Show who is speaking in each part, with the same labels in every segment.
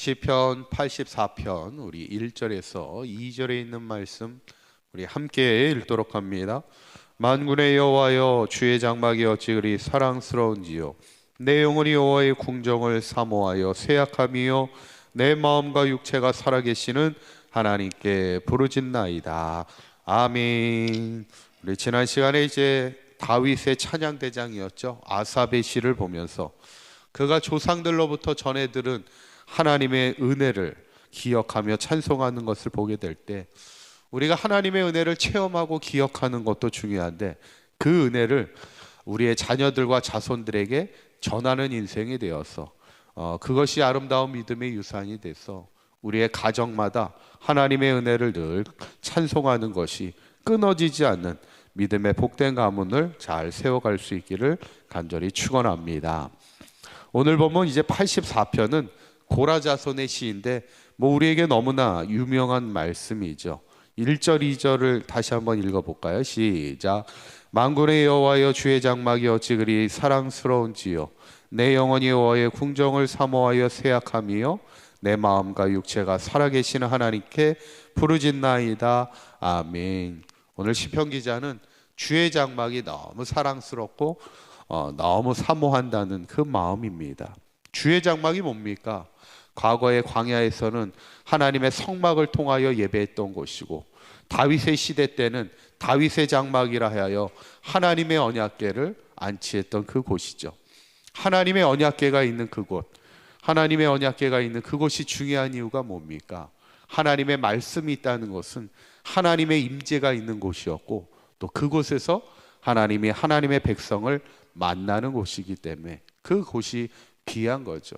Speaker 1: 시편 84편 우리 1절에서 2절에 있는 말씀 우리 함께 읽도록 합니다. 만군의 여호와여 주의 장막이 어찌 그리 사랑스러운지요 내 영혼이 여호와의 궁정을 사모하여 쇠약함이요 내 마음과 육체가 살아계시는 하나님께 부르짖나이다. 아멘. 우리 지난 시간에 이제 다윗의 찬양 대장이었죠. 아삽의 시를 보면서 그가 조상들로부터 전해 들은 하나님의 은혜를 기억하며 찬송하는 것을 보게 될 때 우리가 하나님의 은혜를 체험하고 기억하는 것도 중요한데 그 은혜를 우리의 자녀들과 자손들에게 전하는 인생이 되어서 어, 그것이 아름다운 믿음의 유산이 돼서 우리의 가정마다 하나님의 은혜를 늘 찬송하는 것이 끊어지지 않는 믿음의 복된 가문을 잘 세워갈 수 있기를 간절히 축원합니다. 오늘 보면 이제 84편은 고라자손의 시인데 뭐 우리에게 너무나 유명한 말씀이죠. 1절 2절을 다시 한번 읽어 볼까요? 시작. 만군의 여호와여 주의 장막이 어찌 그리 사랑스러운지요 내 영혼이 여호와의 궁정을 사모하여 세약함이요 내 마음과 육체가 살아계시는 하나님께 부르짖나이다. 아멘. 오늘 시편 기자는 주의 장막이 너무 사랑스럽고 어, 너무 사모한다는 그 마음입니다. 주의 장막이 뭡니까? 과거의 광야에서는 하나님의 성막을 통하여 예배했던 곳이고 다윗의 시대 때는 다윗의 장막이라 하여 하나님의 언약궤를 안치했던 그 곳이죠. 하나님의 언약궤가 있는 그곳, 하나님의 언약궤가 있는 그곳이 중요한 이유가 뭡니까? 하나님의 말씀이 있다는 것은 하나님의 임재가 있는 곳이었고 또 그곳에서 하나님이 하나님의 백성을 만나는 곳이기 때문에 그 곳이 귀한 거죠.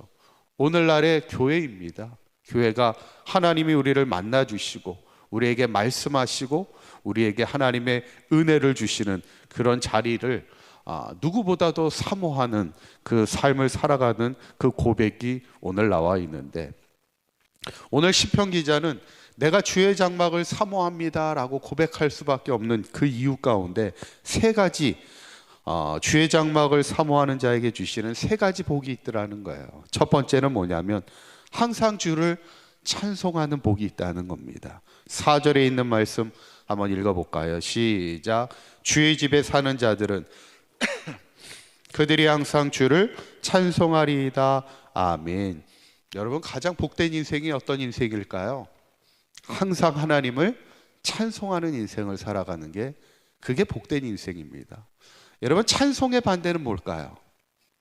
Speaker 1: 오늘날의 교회입니다. 교회가 하나님이 우리를 만나 주시고 우리에게 말씀하시고 우리에게 하나님의 은혜를 주시는 그런 자리를 아, 누구보다도 사모하는 그 삶을 살아가는 그 고백이 오늘 나와 있는데 오늘 시편 기자는 내가 주의 장막을 사모합니다라고 고백할 수밖에 없는 그 이유 가운데 세 가지 어, 주의 장막을 사모하는 자에게 주시는 세 가지 복이 있더라는 거예요. 첫 번째는 뭐냐면 항상 주를 찬송하는 복이 있다는 겁니다. 4절에 있는 말씀 한번 읽어볼까요? 시작. 주의 집에 사는 자들은 그들이 항상 주를 찬송하리이다. 아멘. 여러분 가장 복된 인생이 어떤 인생일까요? 항상 하나님을 찬송하는 인생을 살아가는 게 그게 복된 인생입니다. 여러분 찬송의 반대는 뭘까요?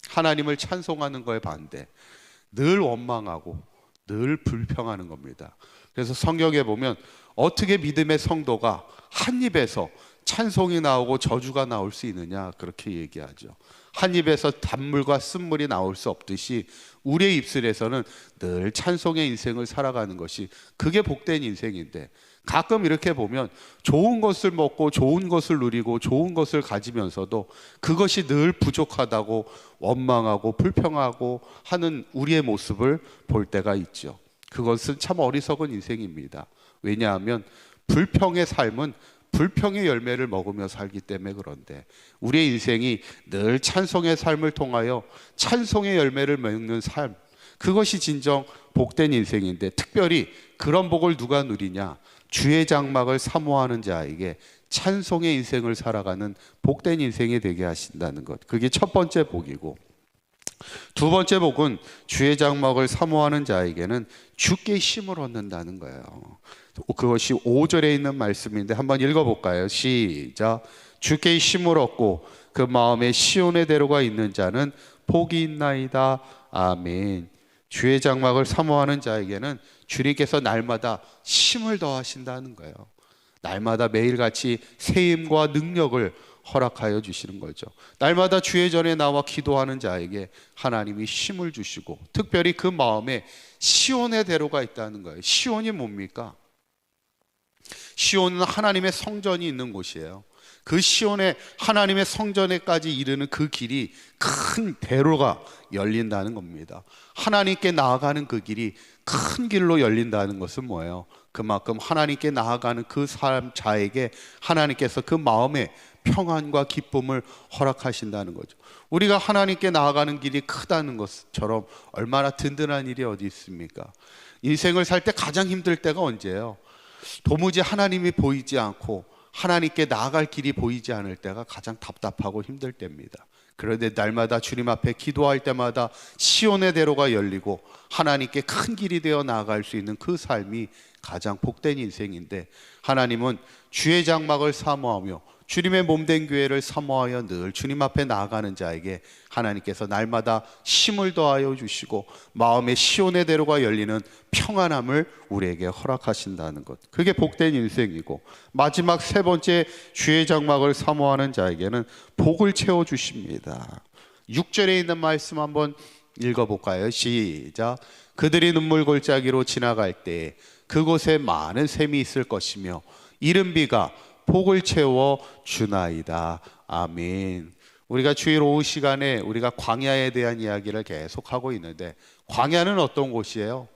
Speaker 1: 하나님을 찬송하는 거의 반대. 늘 원망하고 늘 불평하는 겁니다. 그래서 성경에 보면 어떻게 믿음의 성도가 한 입에서 찬송이 나오고 저주가 나올 수 있느냐 그렇게 얘기하죠. 한 입에서 단물과 쓴물이 나올 수 없듯이 우리의 입술에서는 늘 찬송의 인생을 살아가는 것이 그게 복된 인생인데 가끔 이렇게 보면 좋은 것을 먹고 좋은 것을 누리고 좋은 것을 가지면서도 그것이 늘 부족하다고 원망하고 불평하고 하는 우리의 모습을 볼 때가 있죠. 그것은 참 어리석은 인생입니다. 왜냐하면 불평의 삶은 불평의 열매를 먹으며 살기 때문에 그런데 우리의 인생이 늘 찬송의 삶을 통하여 찬송의 열매를 먹는 삶 그것이 진정 복된 인생인데 특별히 그런 복을 누가 누리냐 주의 장막을 사모하는 자에게 찬송의 인생을 살아가는 복된 인생이 되게 하신다는 것 그게 첫 번째 복이고 두 번째 복은 주의 장막을 사모하는 자에게는 주께 힘을 얻는다는 거예요. 그것이 5절에 있는 말씀인데 한번 읽어 볼까요? 시작. 주께 힘을 얻고 그 마음에 시온의 대로가 있는 자는 복이 있나이다. 아멘. 주의 장막을 사모하는 자에게는 주님께서 날마다 힘을 더하신다는 거예요. 날마다 매일같이 새 힘과 능력을 허락하여 주시는 거죠. 날마다 주의 전에 나와 기도하는 자에게 하나님이 힘을 주시고 특별히 그 마음에 시온의 대로가 있다는 거예요. 시온이 뭡니까? 시온은 하나님의 성전이 있는 곳이에요. 그 시온의 하나님의 성전에까지 이르는 그 길이 큰 대로가 열린다는 겁니다. 하나님께 나아가는 그 길이 큰 길로 열린다는 것은 뭐예요? 그만큼 하나님께 나아가는 그 사람 자에게 하나님께서 그 마음에 평안과 기쁨을 허락하신다는 거죠. 우리가 하나님께 나아가는 길이 크다는 것처럼 얼마나 든든한 일이 어디 있습니까? 인생을 살 때 가장 힘들 때가 언제예요? 도무지 하나님이 보이지 않고 하나님께 나아갈 길이 보이지 않을 때가 가장 답답하고 힘들 때입니다. 그런데 날마다 주님 앞에 기도할 때마다 시온의 대로가 열리고 하나님께 큰 길이 되어 나아갈 수 있는 그 삶이 가장 복된 인생인데 하나님은 주의 장막을 사모하며 주님의 몸된 교회를 사모하여 늘 주님 앞에 나아가는 자에게 하나님께서 날마다 힘을 더하여 주시고 마음의 시온의 대로가 열리는 평안함을 우리에게 허락하신다는 것. 그게 복된 인생이고 마지막 세 번째 주의 장막을 사모하는 자에게는 복을 채워 주십니다. 6절에 있는 말씀 한번 읽어 볼까요? 시작. 그들이 눈물 골짜기로 지나갈 때 그곳에 많은 샘이 있을 것이며 이른 비가 복을 채워 주나이다. 아멘. 우리가 주일 오후 시간에 우리가 광야에 대한 이야기를 계속 하고 있는데 광야는 어떤 곳이에요?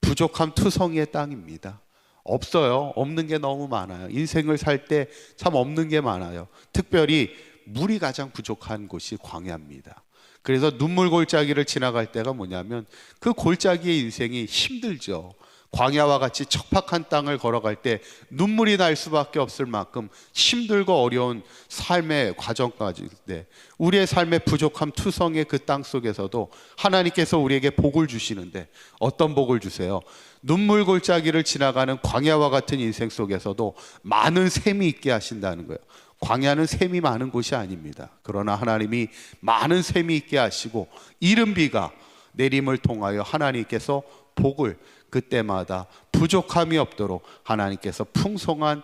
Speaker 1: 부족함 투성이의 땅입니다. 없어요. 없는 게 너무 많아요. 인생을 살 때 참 없는 게 많아요. 특별히 물이 가장 부족한 곳이 광야입니다. 그래서 눈물 골짜기를 지나갈 때가 뭐냐면 그 골짜기의 인생이 힘들죠. 광야와 같이 척박한 땅을 걸어갈 때 눈물이 날 수밖에 없을 만큼 힘들고 어려운 삶의 과정까지 네. 우리의 삶의 부족함 투성의 그 땅 속에서도 하나님께서 우리에게 복을 주시는데 어떤 복을 주세요? 눈물 골짜기를 지나가는 광야와 같은 인생 속에서도 많은 샘이 있게 하신다는 거예요. 광야는 샘이 많은 곳이 아닙니다. 그러나 하나님이 많은 샘이 있게 하시고 이른 비가 내림을 통하여 하나님께서 복을 그때마다 부족함이 없도록 하나님께서 풍성한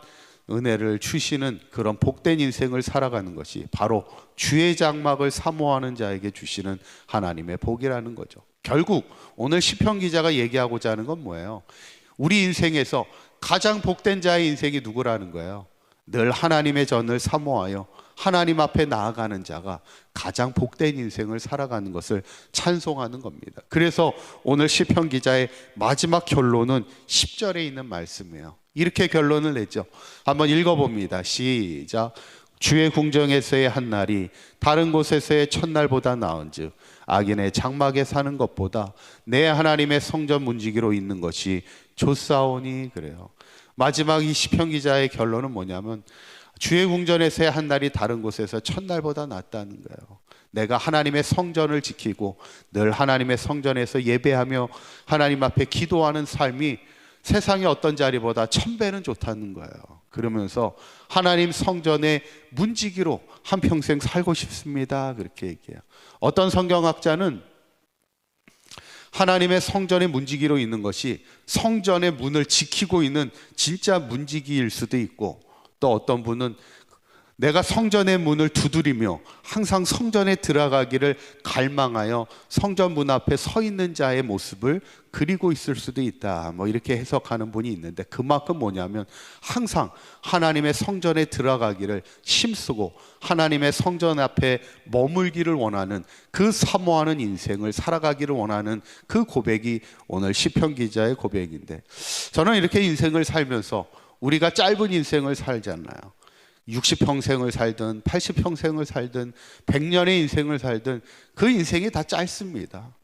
Speaker 1: 은혜를 주시는 그런 복된 인생을 살아가는 것이 바로 주의 장막을 사모하는 자에게 주시는 하나님의 복이라는 거죠. 결국 오늘 시편 기자가 얘기하고자 하는 건 뭐예요? 우리 인생에서 가장 복된 자의 인생이 누구라는 거예요? 늘 하나님의 전을 사모하여 하나님 앞에 나아가는 자가 가장 복된 인생을 살아가는 것을 찬송하는 겁니다. 그래서 오늘 시편 기자의 마지막 결론은 10절에 있는 말씀이에요. 이렇게 결론을 내죠. 한번 읽어봅니다. 시작. 주의 궁정에서의 한 날이 다른 곳에서의 첫날보다 나은즉 악인의 장막에 사는 것보다 내 하나님의 성전 문지기로 있는 것이 좋사오니 그래요. 마지막 이 시편 기자의 결론은 뭐냐면 주의 궁전에서의 한 날이 다른 곳에서 첫날보다 낫다는 거예요. 내가 하나님의 성전을 지키고 늘 하나님의 성전에서 예배하며 하나님 앞에 기도하는 삶이 세상의 어떤 자리보다 천 배는 좋다는 거예요. 그러면서 하나님 성전의 문지기로 한 평생 살고 싶습니다. 그렇게 얘기해요. 어떤 성경학자는 하나님의 성전의 문지기로 있는 것이 성전의 문을 지키고 있는 진짜 문지기일 수도 있고 또 어떤 분은 내가 성전의 문을 두드리며 항상 성전에 들어가기를 갈망하여 성전 문 앞에 서 있는 자의 모습을 그리고 있을 수도 있다. 뭐 이렇게 해석하는 분이 있는데 그만큼 뭐냐면 항상 하나님의 성전에 들어가기를 힘쓰고 하나님의 성전 앞에 머물기를 원하는 그 사모하는 인생을 살아가기를 원하는 그 고백이 오늘 시편 기자의 고백인데 저는 이렇게 인생을 살면서 우리가 짧은 인생을 살잖아요. 60평생을 살든 80평생을 살든 100년의 인생을 살든 그 인생이 다 짧습니다.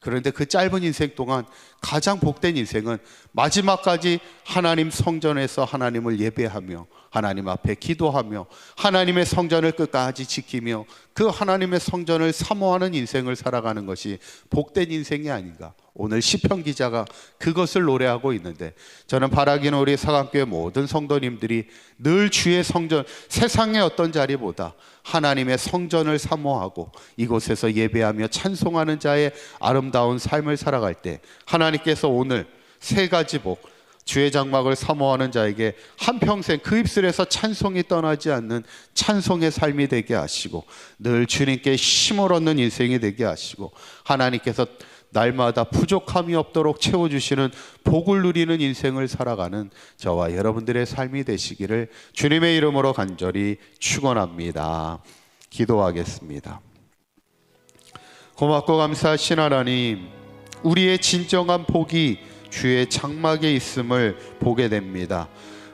Speaker 1: 그런데 그 짧은 인생 동안 가장 복된 인생은 마지막까지 하나님 성전에서 하나님을 예배하며 하나님 앞에 기도하며 하나님의 성전을 끝까지 지키며 그 하나님의 성전을 사모하는 인생을 살아가는 것이 복된 인생이 아닌가. 오늘 시편 기자가 그것을 노래하고 있는데 저는 바라기는 우리 사강교회 모든 성도님들이 늘 주의 성전 세상의 어떤 자리보다 하나님의 성전을 사모하고 이곳에서 예배하며 찬송하는 자의 아름다운 삶을 살아갈 때 하나님께서 오늘 세 가지 복 주의 장막을 사모하는 자에게 한평생 그 입술에서 찬송이 떠나지 않는 찬송의 삶이 되게 하시고 늘 주님께 힘을 얻는 인생이 되게 하시고 하나님께서 날마다 부족함이 없도록 채워주시는 복을 누리는 인생을 살아가는 저와 여러분들의 삶이 되시기를 주님의 이름으로 간절히 축원합니다. 기도하겠습니다. 고맙고 감사하신 하나님, 우리의 진정한 복이 주의 장막에 있음을 보게 됩니다.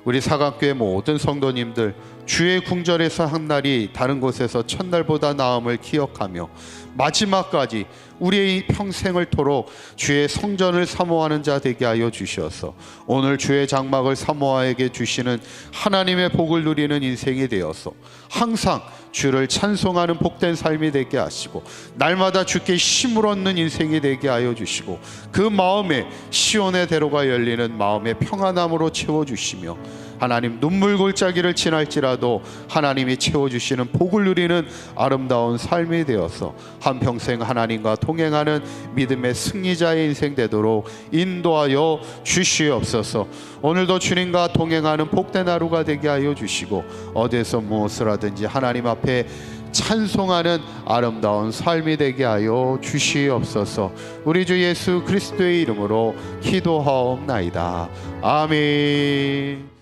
Speaker 1: 우리 사각교회 모든 성도님들 주의 궁절에서 한 날이 다른 곳에서 첫날보다 나음을 기억하며 마지막까지 우리의 평생을 토록 주의 성전을 사모하는 자 되게 하여 주시어서 오늘 주의 장막을 사모하에게 주시는 하나님의 복을 누리는 인생이 되어서 항상 주를 찬송하는 복된 삶이 되게 하시고 날마다 주께 힘을 얻는 인생이 되게 하여 주시고 그 마음에 시온의 대로가 열리는 마음의 평안함으로 채워 주시며 하나님 눈물 골짜기를 지날지라도 하나님이 채워주시는 복을 누리는 아름다운 삶이 되어서 한평생 하나님과 동행하는 믿음의 승리자의 인생 되도록 인도하여 주시옵소서. 오늘도 주님과 동행하는 복된 하루가 되게 하여 주시고 어디에서 무엇을 하든지 하나님 앞에 찬송하는 아름다운 삶이 되게 하여 주시옵소서. 우리 주 예수 그리스도의 이름으로 기도하옵나이다. 아멘